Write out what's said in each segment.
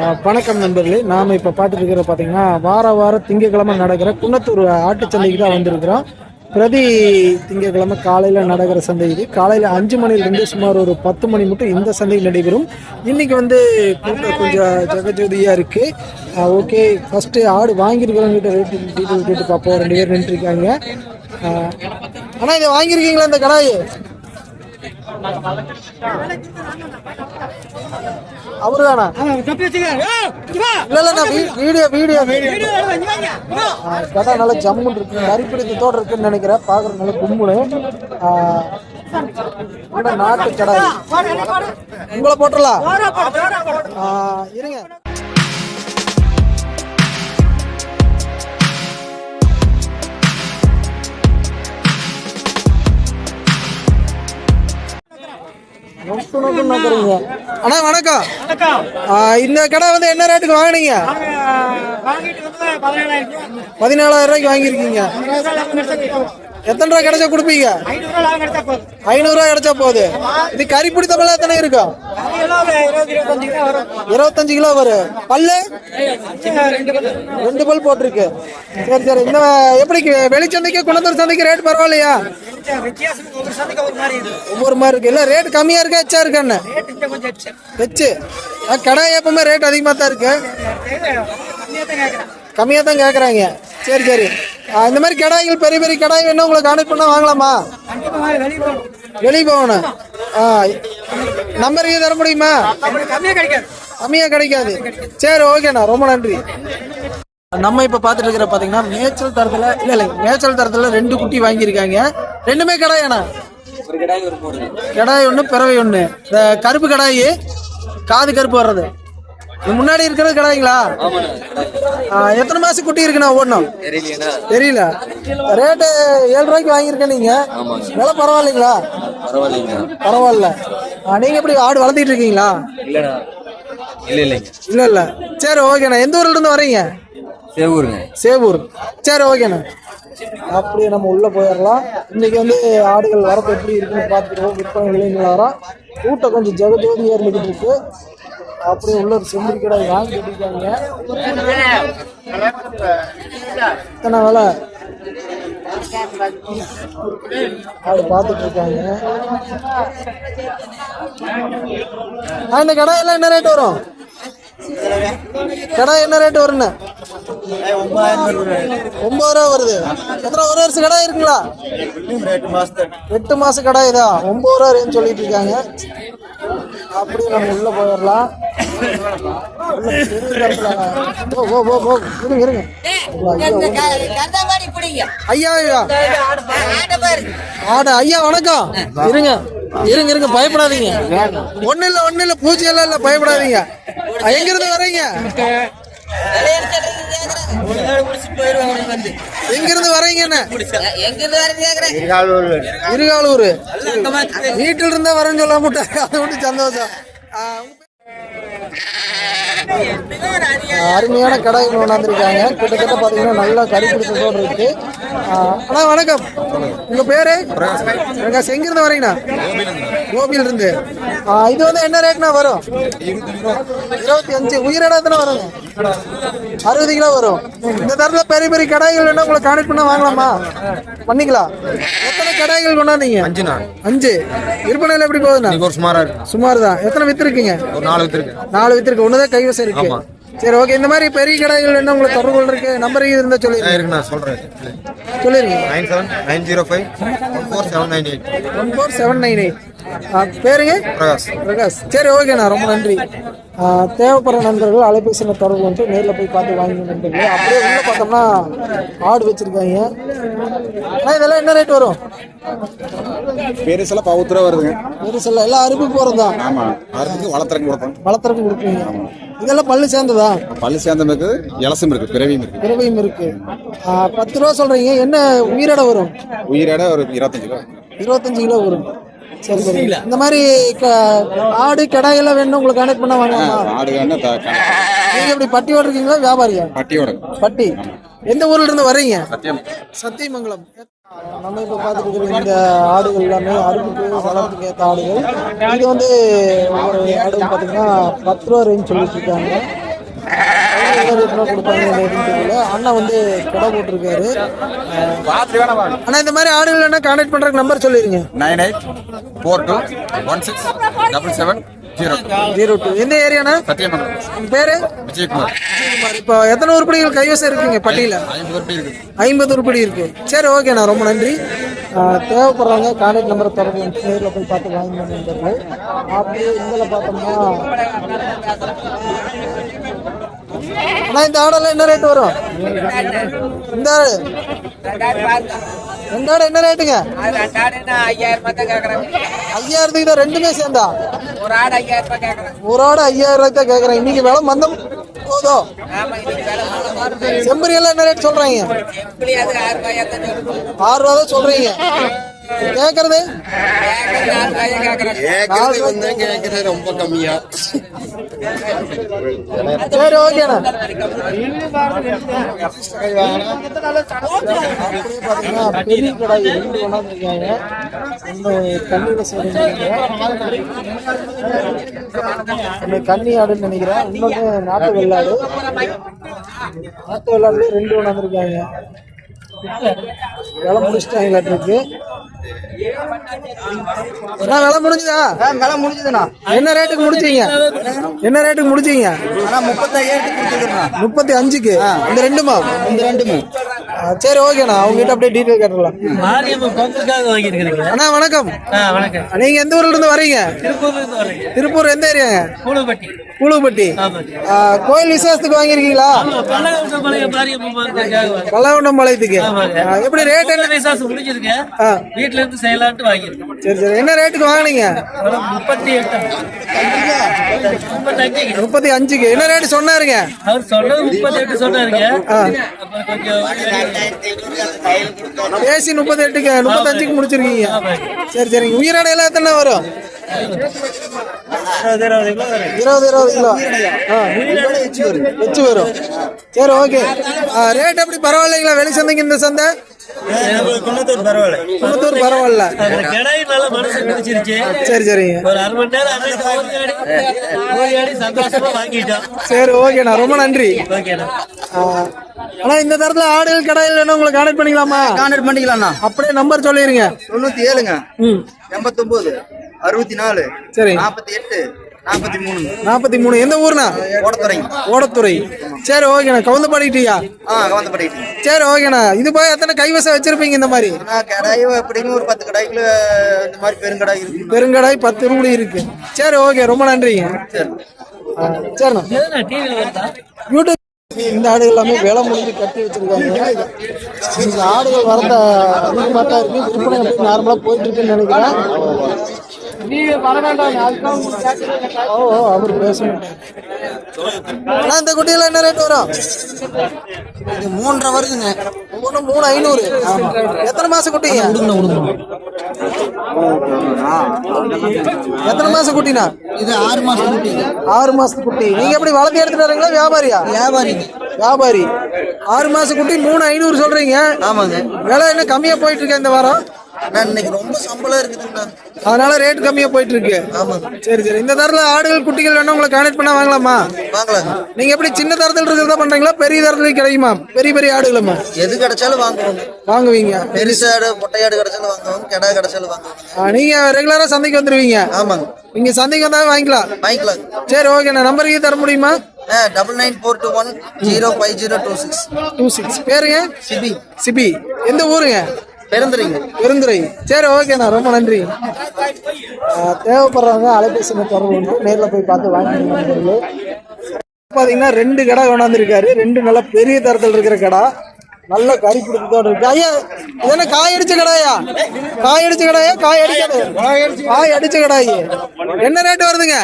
வணக்கம் நண்பர்களே. நாம் இப்போ பார்த்துட்டு இருக்கிற பார்த்தீங்கன்னா வார வாரம் திங்கக்கிழமை நடக்கிற குன்னத்தூர் ஆட்டுச்சந்தைக்கு தான் வந்திருக்கிறோம். பிரதி திங்கக்கிழமை காலையில் நடக்கிற சந்தை இது காலையில் அஞ்சு மணிலேருந்து சுமார் ஒரு பத்து மணி மட்டும் இந்த சந்தை நடைபெறும். இன்றைக்கி வந்து கூட்டம் கொஞ்சம் ஜெகஜோதியாக இருக்குது ஓகே. ஃபஸ்ட்டு ஆடு வாங்கியிருக்கிறவங்ககிட்ட ரேட்டு டீட்டெயில் கேட்டு பார்ப்போம். ரெண்டு பேர் நின்றுருக்காங்க. ஆனால் இதை வாங்கியிருக்கீங்களா இந்த கடாய்? அவரு தானா இல்ல இல்ல வீடியோ வீடியோ கடை நல்லா ஜம்முன்னு இருக்கு கறிப்பிடித்தோட இருக்குன்னு நினைக்கிறேன் பாக்குற நல்ல கும்புனு நாட்டு கடை உங்களை போட்டுடலாம் இருங்க அண்ணா வணக்கம். இந்த கடை வந்து என்ன ரேட்டுக்கு வாங்குனீங்க? பதினாலாயிரம் ரூபாய்க்கு வாங்கியிருக்கீங்க. எத்தனை ரூபா கிடைச்சா கொடுப்பீங்க? ஐநூறுரூவா கிடைச்சா போகுது இது கறி பிடித்த எத்தனை இருக்கும் இருபத்தஞ்சு கிலோ வரும். பல்லு? ரெண்டு பல் போட்டிருக்கு. சரி சரி. இந்த எப்படி வெளிச்சந்தைக்கு குணத்தூர் சந்தைக்கு ரேட் பரவாயில்லையா? ஒவ்வொரு மாதிரி இருக்கு. இல்ல ரேட் கம்மியா இருக்கா எச்சா இருக்கான்னு? வச்சு கடை எப்பவுமே ரேட் அதிகமாக தான் இருக்கு. கம்மியாக தான் கேட்குறாங்க சரி சரி. இந்த மாதிரி கடாய்கள் பெரிய பெரிய கடாய் வேணும் உங்களுக்கு கான்டெக்ட் பண்ணால் வாங்கலாமா? வெளியே போகணும். ஆ நம்பர் இது தர முடியுமா? கம்மியாக கிடைக்காது. சரி ஓகேண்ணா ரொம்ப நன்றி. நம்ம இப்போ பார்த்துட்டு இருக்கிற பார்த்தீங்கன்னா மேய்ச்சல் தரத்தில் இல்லை இல்லை மேய்ச்சல் தரத்தில் ரெண்டு குட்டி வாங்கியிருக்காங்க. ரெண்டுமே கடாயாண்ணா கடாய் ஒன்று பிறவை ஒன்று இந்த கருப்பு கடாயி காது கருப்பு வர்றது. முன்னாடி இருக்கிறது கடாய்ங்களா? ஆ, எத்தனை மாசம் குட்டி இருக்குண்ணா ஓடணும்? தெரியல. ரேட்டு ஏழு ரூபாய்க்கு வாங்கியிருக்கேன் நீங்க. விலை பரவாயில்லைங்களா? பரவாயில்லைங்க. பரவாயில்ல. நீங்க எப்படி ஆடு வளர்த்திட்டு இருக்கீங்களா? இல்லை இல்லைங்க. இல்ல இல்ல. சரி ஓகேண்ணா எந்த ஊர்ல இருந்து வரீங்க? சேவூருங்க. சேவூர். சரி ஓகேண்ணா அப்படியே நம்ம உள்ள போயிடலாம். இன்னைக்கு வந்து ஆடுகள் வரப்பு எப்படி இருக்குன்னு பார்த்துருவோம் விற்பனை விலை நிலவரம் கூட்டம் கொஞ்சம் ஜெகஜோதியாக இருந்துகிட்டு இருக்கு. அப்படியே உள்ள ஒரு செம்பரி கடை வாங்கி கட்டிருக்காங்க எத்தனை வேலை. ஆடு பார்த்துட்டு இருக்காங்க. ஆ, இந்த கடையெல்லாம் என்ன ரேட் வரும்? கடை என்ன ரேட் வரும்ண்ணே ஒன்பது ரூபா வருது. எத்தனை ஒரு வருஷம் கடை இருக்குங்களா? எட்டு மாசம் கடை இதா ஒன்பது ரூபா சொல்லிட்டு இருக்காங்க. அப்படியே நம்ம உள்ள போயிடலாம். ஐயா ஆட ஐயா வணக்கம். இருங்க இருங்க இருங்க பயப்படாதீங்க. ஒண்ணு இல்ல ஒண்ணு இல்ல பூஜை எல்லாம் இல்ல பயப்படாதீங்க. எங்க இருந்து வர்றீங்க எங்க இருந்து வர்றீங்கன்னு எங்க இருந்து வரது கேக்குறேன் இருகாலூர் வீட்டில் இருந்தா வரேன்னு சொல்ல மாட்டாங்க அதை விட்டு சந்தோஷம். ஆ, அருமையான கடாய்கள் கொண்டாந்துருக்காங்க. கிட்டத்தட்ட பார்த்தீங்கன்னா நல்லா கறி பிடிச்சதோடு இருக்கு. அண்ணா வணக்கம். உங்கள் பேர்? பிரகாஷ். செங்கிருந்து வரீங்கண்ணா கோபியில் இருந்து இது வந்து என்ன ரேட்னா வரும்? இருபத்தி அஞ்சு உயிரிடத்துல வருங்க அறுபது கிலோ வரும். இந்த தரத்தில் பெரிய பெரிய கடைகள் வேணா உங்களை கான்டெக்ட் பண்ண வாங்கலாமா? பண்ணிக்கலாம். கடாய்கள் கொண்டாந்தீங்க? அஞ்சு நாள். அஞ்சு. விற்பனையில் எப்படி போகுதுண்ணா? ஒரு சுமாரா இருக்கு. சுமார் தான் எத்தனை வித்து இருக்கீங்க ஒரு நாலு வித்து இருக்கு நாலு வித்து இருக்கு ஒண்ணுதான் கைவசம் இருக்கு. சரி ஓகே இந்த மாதிரி பெரிய கடைகள் என்ன உங்களுக்கு தொடர்பு இருக்கு? நம்பர் இருந்தா சொல்லிருங்க இருக்கு நான் சொல்றேன். சொல்லிருங்க nine seven nine zero five one four seven nine eight. One four seven nine eight. பேருங்க? பிரகாஷ். பிரகாஷ். சரி ஓகேண்ணா ரொம்ப நன்றி. தேவைப்படுற நண்பர்கள் அலைபேசியில் தொடர்பு வந்து நேரில் போய் பார்த்து வாங்கி நண்பர்கள். அப்படியே உள்ள பார்த்தோம்னா ஆடு வச்சிருக்காங்க. அண்ணா இதெல்லாம் என்ன ரேட் வரும்? பெருசெல்லாம் பவுத்து ரூபா வருதுங்க. ஒரு சில எல்லாம் அருப்பு போகிறது தான் ஆமா அதுக்கு வளர்த்துறக்கு கொடுப்போம். வளர்த்துறக்கு கொடுப்பீங்க. இதெல்லாம் பல்லு சேர்ந்ததா? பல்லு சேர்ந்தம் இருக்குது இலசம் இருக்கு பிறவியும் இருக்கு பிறவையும் இருக்கு. ஆ, பத்து ரூபா சொல்றீங்க என்ன உயிரோட வரும்? உயிரோட ஒரு இருபத்தஞ்சு ரூபா. இருபத்தஞ்சு கிலோ வரும். சரி சரி. இந்த மாதிரி க- ஆடு கிடாய் எல்லாம் வேணும் உங்களுக்கு கனெக்ட் பண்ண வாங்கலாமா ஆடு வேணா த- க- நீங்க எப்படி பட்டி ஓடுறீங்களா வியாபாரியா? பட்டியோட. பட்டி. எந்த ஊர்ல இருந்து வர்றீங்க சத்தியம். சத்தியமங்கலம். நம்ம இப்போ பார்த்துட்டு இருக்கிற இந்த ஆடுகள் எல்லாமே அறுப்புக்கு வளர்ப்புக்கு ஏற்ற ஆடுகள். இது வந்து ஒவ்வொரு ஆடும் பார்த்தீங்கன்னா பத்து ரூபா ரேஞ்ச் சொல்லிட்டு இருக்காங்க. கொடுப்பாங்க. அண்ணா வந்து கடை போட்டிருக்காரு அண்ணா இந்த மாதிரி ஆடுகள் என்ன கான்டாக்ட் பண்றதுக்கு நம்பர் சொல்லிருங்க. Nine eight four two one six double seven zero zero two எந்த ஏரியாண்ணா சத்தியமங்கலம். பேரு? விஜயகுமார். இப்போ எத்தனை உருப்படிகள் கைவசம் இருக்குங்க பட்டியல? ஐம்பது ரூபாய் இருக்குது ஐம்பது உருப்படி இருக்கு. சரி ஓகேண்ணா ரொம்ப நன்றி. தேவைப்படுறவங்க கான்டாக்ட் நம்பரை தொடர்பு நேரில் போய் பார்த்து வாங்கி நண்பர்கள். அப்படியே இதில் பார்த்தோம்னா ஆனால் இந்த ஆடெல்லாம் என்ன ரேட் வரும்? இந்த ஆடு. இந்த ஆடு என்ன ரேட்டுங்க ஐயாயிரம் ஐயாயிரத்துக்கு தான் ரெண்டுமே சேர்ந்தா. ஒரு ஆடு ஐயாயிரம் ஒரு ஆடு ஐயாயிரம் ரூபாய்க்கு தான் கேட்குறேன் இன்னைக்கு விலை மந்தம் போதும் செம்பரி எல்லாம் என்ன ரேட் சொல்றாங்க? ஆறு ரூபா தான் சொல்றீங்க. கேட்கறது கேக்குறது கேட்கறது வந்து கேட்கறது ரொம்ப கம்மியா. சரி ஓகேண்ணா பாத்தீங்கன்னா பெரிய கடாய் ரெண்டு கொண்டாந்துருக்காங்க சொல்லிருக்காங்க ஒன்று கன்னி ஆடுன்னு நினைக்கிறேன். இன்னொன்று நாட்டு வெள்ளாடு. நாட்டு வெள்ளாடுல ரெண்டு கொண்டாந்துருக்காங்க விலை முடிச்சிட்டாங்களாட்டிருக்கு அண்ணா விலை முடிஞ்சுதா? விலை முடிஞ்சதுண்ணா. என்ன ரேட்டுக்கு முடிச்சீங்க? என்ன ரேட்டுக்கு முடிச்சீங்க? முப்பத்தி அஞ்சுக்கு இந்த ரெண்டுமா? இந்த ரெண்டுமே. ஆ, சரி ஓகேண்ணா அவங்ககிட்ட அப்படியே டீட்டெயில் கேட்டுடலாம். அண்ணா வணக்கம். வணக்கம். நீங்க எந்த ஊர்ல இருந்து வரீங்க? திருப்பூர் எந்த ஏரியாங்க? கூடுபட்டி கோயில் விசேஷத்துக்கு வாங்கிருக்கீங்களா பல்லவண்டம் பாளையத்துக்கு எப்படி ரேட் என்ன? விசேஷம் முடிஞ்சிருக்கு ஆ, வீட்டுல இருந்து செய்யலான்ட்டு வாங்கிருக்கேன் சரி சரி. என்ன ரேட்டுக்கு வாங்கினீங்க? முப்பத்தி எட்டு முப்பத்தி அஞ்சுக்கு. என்ன ரேட் சொன்னாருங்க? அவர் சொன்னது முப்பத்தி எட்டு சொன்னாருங்க ஆ, அப்புறம் கொஞ்சம் பேசி முப்பத்தி எட்டுக்கு முப்பத்தஞ்சுக்கு முடிச்சிருக்கீங்க. சரி சரிங்க உயிரடையெல்லாம் எத்தனை வரும்? இருபது இருபது கிலோ. வரும். சரி ஓகே. ரேட் எப்படி? பரவாயில்லைங்களா? வெளி சந்தைக்கு இந்த சந்தை? குன்னத்தூர் பரவாயில்ல. குளத்தூர் பரவாயில்ல சரி சரிங்க. சரி ஓகேண்ணா. ரொம்ப நன்றி. ஓகேண்ணா ஆ, அண்ணா இந்த தரத்துல ஆடுகள் கடையில் வேணும் உங்களை கான்டாக்ட் பண்ணிக்கலாமா? கான்டாக்ட் பண்ணிக்கலாம்ண்ணா. அப்படியே நம்பர் சொல்லிடுங்க தொண்ணூத்தி ஏழுங்க. எண்பத்தொன்பது அறுபத்தி நாலு சரி. நாற்பத்தி எட்டு நாற்பத்தி மூணு நாற்பத்தி மூணு எந்த ஊர்ண்ணா? ஓடத்துறைங்க ஓடத்துறை. சரி ஓகேண்ணா. கவுந்து பாடிட்டியா ஆ கவனப்பட்டு சரி ஓகேண்ணா. இது போய் எத்தனை கைவசம் வச்சிருப்பீங்க இந்த மாதிரி? கடாய் எப்படியும் ஒரு பத்து கடாய்க்குள்ள இந்த மாதிரி பெருங்கடாய் இருக்குண்ணா பெருங்கடாய் பத்து ரூபாய் இருக்கு. சரி ஓகே. ரொம்ப நன்றிங்க. சரிண்ணா. யூடியூப் இந்த ஆடுகள் எல்லாமே விலை முடிஞ்சு கட்டி வச்சிருக்காங்க. இந்த ஆடுகள் வரத அதிகமாக தான் இருக்கு. விற்பனை எப்படி நார்மலா போயிட்டு இருக்குன்னு நினைக்கிறேன். நீங்க வர வேண்டாம். ஓ ஓ, அவர் பேசணும் அண்ணா, இந்த குட்டியெல்லாம் என்ன ரேட் வரும்? இது மூன்றரை வருதுங்க. மூணு மூணு ஐநூறு. எத்தனை மாசம் குட்டிங்க எத்தனை மாசம் குட்டினா இது ஆறு மாசம் குட்டி. ஆறு மாசத்து குட்டி. நீங்க எப்படி வளர்த்து எடுத்துட்டு வரீங்களா வியாபாரியா? வியாபாரிங்க வியாபாரி. ஆறு மாசம் குட்டி மூணு ஐநூறு சொல்றீங்க. ஆமாங்க. விலை என்ன கம்மியா போயிட்டு இருக்கு இந்த வாரம்? இன்னைக்கு ரொம்ப சம்பளம் இருக்குதுங்கண்ணா. அதனால ரேட் கம்மியா போயிட்டு இருக்கு ஆமாங்க சரி சரி. இந்த தரத்துல ஆடுகள் குட்டிகள் வேணும் உங்களை கான்டாக்ட் பண்ணா வாங்கலாமா? வாங்கலாங்க நீங்க எப்படி சின்ன தரத்தில் இருக்கிறதா பண்றீங்களா பெரிய தரத்துல கிடைக்குமா? பெரிய பெரிய ஆடுகளுமா? எது கிடைச்சாலும் வாங்குவோங்க. வாங்குவீங்க பெருசாடு பொட்டையாடு கிடைச்சாலும் வாங்குவோம். கெடா கிடைச்சாலும் வாங்குவோம். நீங்க ரெகுலரா சந்தைக்கு வந்துருவீங்க. ஆமாங்க. நீங்க சந்தைக்கு வந்தா வாங்கிக்கலாம். வாங்கிக்கலாங்க சரி ஓகே நான் நம்பருக்கு தர முடியுமா? Double nine four two one zero five zero two six two six பேருங்க? சிபி. சிபி. எந்த ஊருங்க? பெருந்துறைங்க. பெருந்துறை சரி ஓகேண்ணா ரொம்ப நன்றி. தேவைப்படுறவங்க அலைபேசி தொடர்பு கொண்டு நேரில் போய் பார்த்து வாங்கிக்கணும் பார்த்தீங்கன்னா ரெண்டு கடை கொண்டாந்துருக்காரு. ரெண்டு நல்ல பெரிய தரத்தில் இருக்கிற கடை. நல்ல கறி பிடிச்சதோட இருக்கு. ஐயா இதென்ன காய் அடிச்ச கடாயா? காய் அடிச்ச கடாயா? காய் அடிக்காது. காய் அடிச்ச கடாய். என்ன ரேட் வருதுங்க?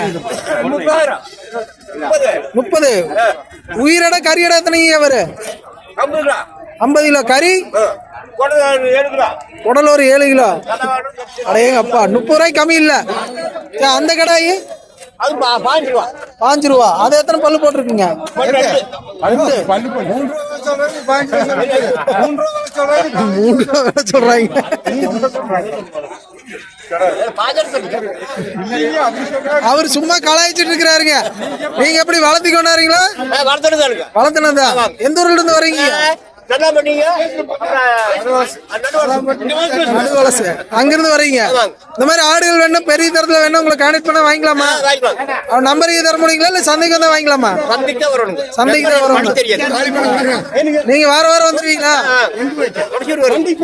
முப்பது. உயிரடை கறி கடை எத்தனைங்க அவரு? ஐம்பது கிலோ கறி குடல் ஒரு ஏழு கிலோ. அடையங்க அப்பா முப்பது ரூபாய்க்கு கம்மி இல்ல. அந்த கடாயி? பாஞ்சு ரூபா. அது எத்தனை பல்லு போட்டிருக்குங்க. மூன்று ரூபா விலை சொல்றாங்க. அவர் சும்மா கலாய்ச்சிட்டு இருக்கிறாருங்க. நீங்க எப்படி வளர்த்தி கொண்டாருங்களா வளர்த்துனதா? எந்த ஊர்ல இருந்து வரீங்க நடுவலசு அங்கிருந்து வரீங்க. இந்த மாதிரி ஆடுகள் வேணும் பெரிய தரத்துல வேணும் உங்களை கான்டெக்ட் பண்ண வாங்கிக்கலாமா? அவர் நம்பர் தர முடியுங்களா? இல்ல சந்தைக்கு வந்தா வாங்கிக்கலாமா? சந்தைக்கு தான் வரணும் நீங்க வார வாரம் வந்துருவீங்களா?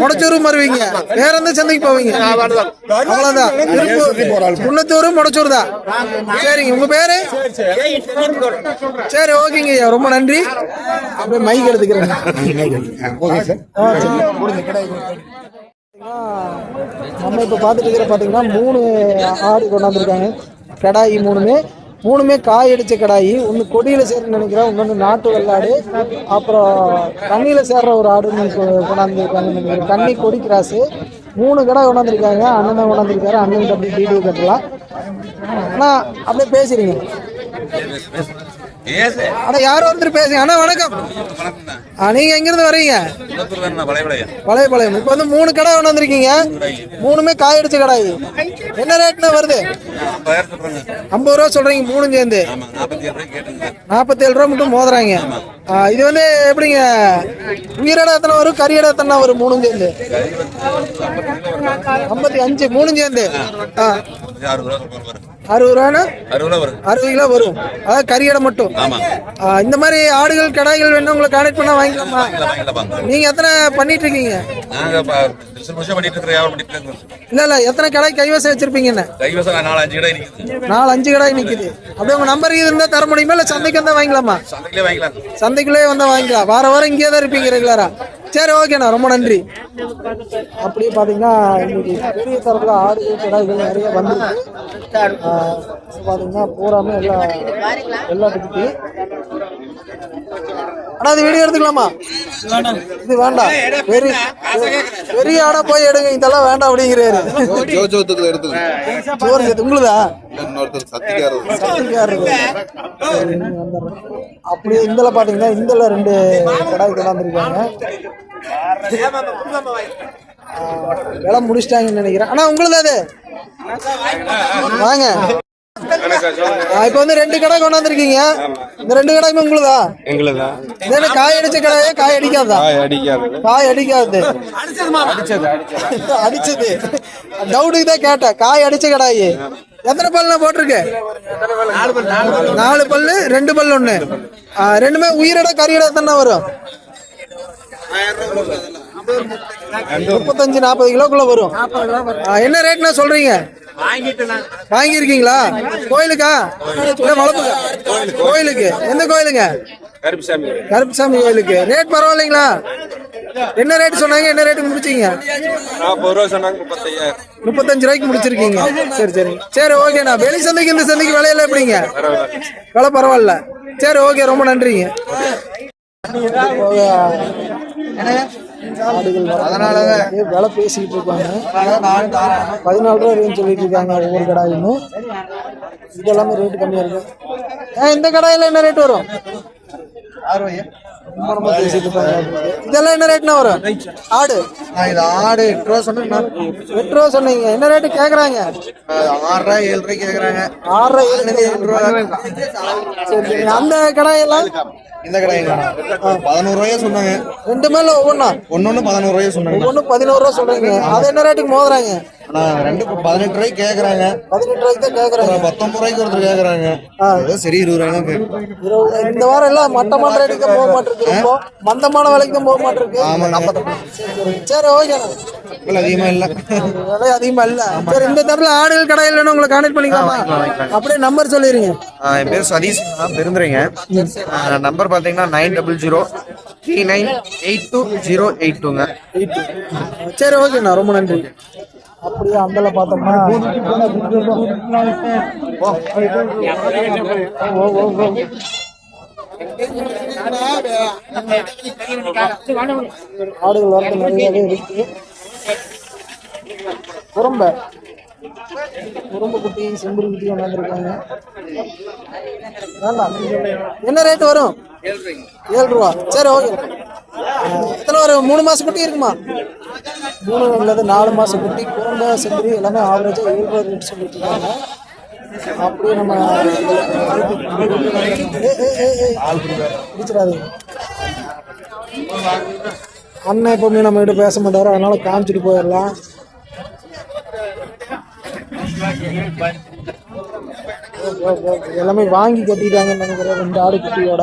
முடச்சூரும் வருவீங்க. வேற எந்த சந்தைக்கு போவீங்க? அவ்வளவுதான். குன்னத்தூர் முடச்சூர் தான் சரிங்க. உங்க பேரு? சரி ஓகேங்க ரொம்ப நன்றி. அப்படியே மைக் எடுத்துக்கிறேன். ஆ, சரி. நம்ம இப்போ பார்த்துட்டு இருக்கிற பார்த்தீங்கன்னா மூணு ஆடு கொண்டாந்துருக்காங்க. கடாயி மூணுமே. மூணுமே காய் அடிச்ச கடாயி. ஒன்று கொடியில் சேர்ன்னு நினைக்கிறேன் இன்னொன்று நாட்டு வெள்ளாடு அப்புறம் கண்ணியில் சேர்ற ஒரு ஆடுன்னு கொண்டாந்துருக்காங்க கொண்டாந்துருக்காங்கன்னு நினைக்கிறேன். கொடி கிராஸு. மூணு கடை கொண்டாந்துருக்காங்க. அண்ணன் தான் கொண்டாந்துருக்காரு. அண்ணன் அப்படி வீடியோ கட்டலாம். ஆனால் அப்படியே பேசுறீங்க அண்ணா யாரும் ஒருத்தர் பேசுங்க. அண்ணா வணக்கம். நீங்க எங்கிருந்து வரீங்க? பழையபாளையம் இப்போ வந்து மூணு கடை கொண்டு வந்திருக்கீங்க. மூணுமே காய் அடிச்ச கடாய் என்ன ரேட்னா வருது? ஐம்பது ரூபா சொல்றீங்க மூணு சேர்ந்து. நாற்பத்தேழு ரூபா மட்டும் மோதுறாங்க. இது வந்து எப்படிங்க? உயிரிட எத்தனை வரும்? கறியிட எத்தனை வரும்? மூணு சேர்ந்து. ஐம்பத்தி அஞ்சு மூணு சேர்ந்து. ஆ. அறுபது ரூபானா? அறுபது கிலோ வரும். அதாவது கறியடை மட்டும்? இந்த மாதிரி ஆடுகள் கடாய்கள் வேணும் உங்களை கான்டெக்ட் பண்ணா வாங்கிக்கலாமா? நீங்க எத்தனை பண்ணிட்டு இருக்கீங்க? இல்ல இல்ல எத்தனை கடாய் கைவசம் வச்சிருப்பீங்க என்ன? நாலு அஞ்சு கடை இருக்குது நாலு அஞ்சு கடாய் நிக்குது. அப்படியே உங்க நம்பர் இருந்தா தர முடியுமா? இல்ல சந்தைக்கு வந்தா வாங்கிக்கலாமா? சந்தைக்குள்ளே வந்தா வாங்கிக்கலாம். வார வாரம் இங்கேயே தான் இருப்பீங்க ரெகுலரா சரி ஓகேண்ணா ரொம்ப நன்றி. அப்படியே பார்த்தீங்கன்னா இன்னைக்கு பெரிய தரத்தில் ஆடுகள் கடாய்கள் நிறைய வந்துருக்கு. பார்த்தீங்கன்னா பாத்தீங்கன்னா எல்லா எல்லாம் எல்லாத்துக்கு அண்ணா இது வீடியோ எடுத்துக்கலாமா? இது வேண்டாம். பெரிய பெரிய ஆடா போய் எடுங்க. இதெல்லாம் வேண்டாம் அப்படிங்கிறாரு. ஜோஜோத்துக்கு எடுத்துங்க சோறு சேர்த்து உங்களுதா? இன்னொருத்தர் சத்திக்காரர் அப்படியே இந்தல பாத்தீங்கன்னா இந்தல ரெண்டு கடாய் கொண்டாந்துருக்காங்க விலை முடிச்சிட்டாங்கன்னு நினைக்கிறேன். ஆனா உங்களுது அது வாங்க. இப்ப வந்து ரெண்டு கடை கொண்டாந்துருக்கீங்க. இந்த ரெண்டு கடையுமே உங்களுதா? எங்களுதா? இது காய் அடிச்ச கடையே? காய் அடிக்காதா? அடிக்காது. காய் அடிக்காது. அடிச்சது டவுட்டுக்கு தான் கேட்டேன். காய் அடிச்ச கடாயி. எத்தனை பல்ல போட்டிருக்கு? நாலு பல்லு ரெண்டு பல்லு ஒண்ணு. ஆ, ரெண்டுமே உயிரிட கறியிட தானே வரும்? முப்பத்தஞ்சு நாற்பது கிலோக்குள்ள வரும். ஆ, என்ன ரேட்னா சொல்றீங்க? வாங்கியிருக்கீங்களா? கோயிலுக்கா? இல்ல வளர்ப்புக்கா கோயிலுக்கு. எந்த கோயிலுங்க? கருப்புசாமி கருப்புசாமி கோயிலுக்கு. ரேட் பரவாயில்லைங்களா? என்ன ரேட் சொன்னாங்க? என்ன ரேட்டுக்கு முடிச்சீங்க? முப்பத்தஞ்சு ரூபாய்க்கு முடிச்சிருக்கீங்க. சரி சரி. சரி ஓகேண்ணா வெளி சந்தைக்கு இந்த சந்தைக்கு விலையில எப்படிங்க? விலை பரவாயில்ல. சரி ஓகே. ரொம்ப நன்றிங்க. விலை பேசிக்கிட்டு இருக்காங்க பதினாலு ரூபா ரேஞ்ச் சொல்லிட்டு இருக்காங்க ஒவ்வொரு கடாயுமே இது எல்லாமே ரேட்டு கம்மியா இருக்கு. இந்த கடாயில என்ன ரேட் வரும்? இதெல்லாம் என்ன ரேட்னா வரும்? ஆடு. இது ஆடு எட்டு ரூபா சொன்னா எட்டு ரூபா சொன்னீங்க. என்ன ரேட்டு கேக்குறாங்க? ஆறு ரூபா ஏழு ரூபாய் கேக்குறாங்க. ஆறரை ஏழு ஏழு ரூபா. சரி அந்த கடாயெல்லாம்? இந்த கடைங்களா பதினோரு ரூபாயா சொன்னாங்க. ரெண்டு மேல ஒவ்வொன்றா ஒன்னொன்னு பதினோரு ரூபாயா சொன்னாங்க. ஒவ்வொன்று பதினோரு ரூபா சொல்றீங்க. அது என்ன ரேட்டுக்கு மோதுறாங்க? ஆனா ரெண்டு பதினெட்டு ரூபாய்க்கு கேக்குறாங்க. பதினெட்டு ரூபாய்க்கு தான் கேக்குறாங்க. பத்தொன்பது ரூபாய்க்கு ஒருத்தர் கேக்குறாங்க. ஏதோ சரி இருபது ரூபாய் தான் இந்த வாரம் எல்லாம் மட்டமான ரேட்டுக்கு போக மாட்டிருக்கு. மந்தமான விலைக்கு தான் போக மாட்டிருக்கு. ஆமாங்க. சரி ஓகேண்ணா விலை அதிகமா இல்ல. விலை அதிகமா இல்ல. சரி இந்த தரத்துல ஆடுகள் கடை இல்லைன்னு உங்களை கான்டாக்ட் பண்ணிக்கலாமா? அப்படியே நம்பர் சொல்லிடுங்க. என் பேர் சதீஷ் நான் பெருந்துறைங்க. நம்பர் பார்த்தீங்கன்னா nine double zero three nine eight two zero eight டூங்க சரி ஓகேண்ணா ரொம்ப நன்றி. அப்படியே அந்தல பார்த்தோம்னா ஓ, ஓ, ஓ. ஆடுகள் வரது நிறையவே இருக்கு. குரம்ப குரம்பு குட்டி செம்புரி குட்டி கொண்டாந்துருக்காங்க என்ன ரேட்டு வரும்? ஏழு ரூபா. சரி ஓகே. எத்தனை ஒரு மூணு மாதம் குட்டி இருக்குமா? மூணு அல்லது நாலு மாதம் குட்டி குழந்தை செம்பரி எல்லாமே ஆவரேஜாக ஏழு ரூபா ரேட் சொல்லிட்டு இருக்காங்க அப்படியே நம்ம பிடிச்சிடாதீங்க அண்ணன் எப்பவுமே நம்ம கிட்ட பேச மாட்டாரு அதனால காமிச்சிட்டு போயிடலாம். எல்லாமே வாங்கி கட்டிட்டாங்கன்னு நினைக்கிறேன் ரெண்டு ஆடு குட்டியோட.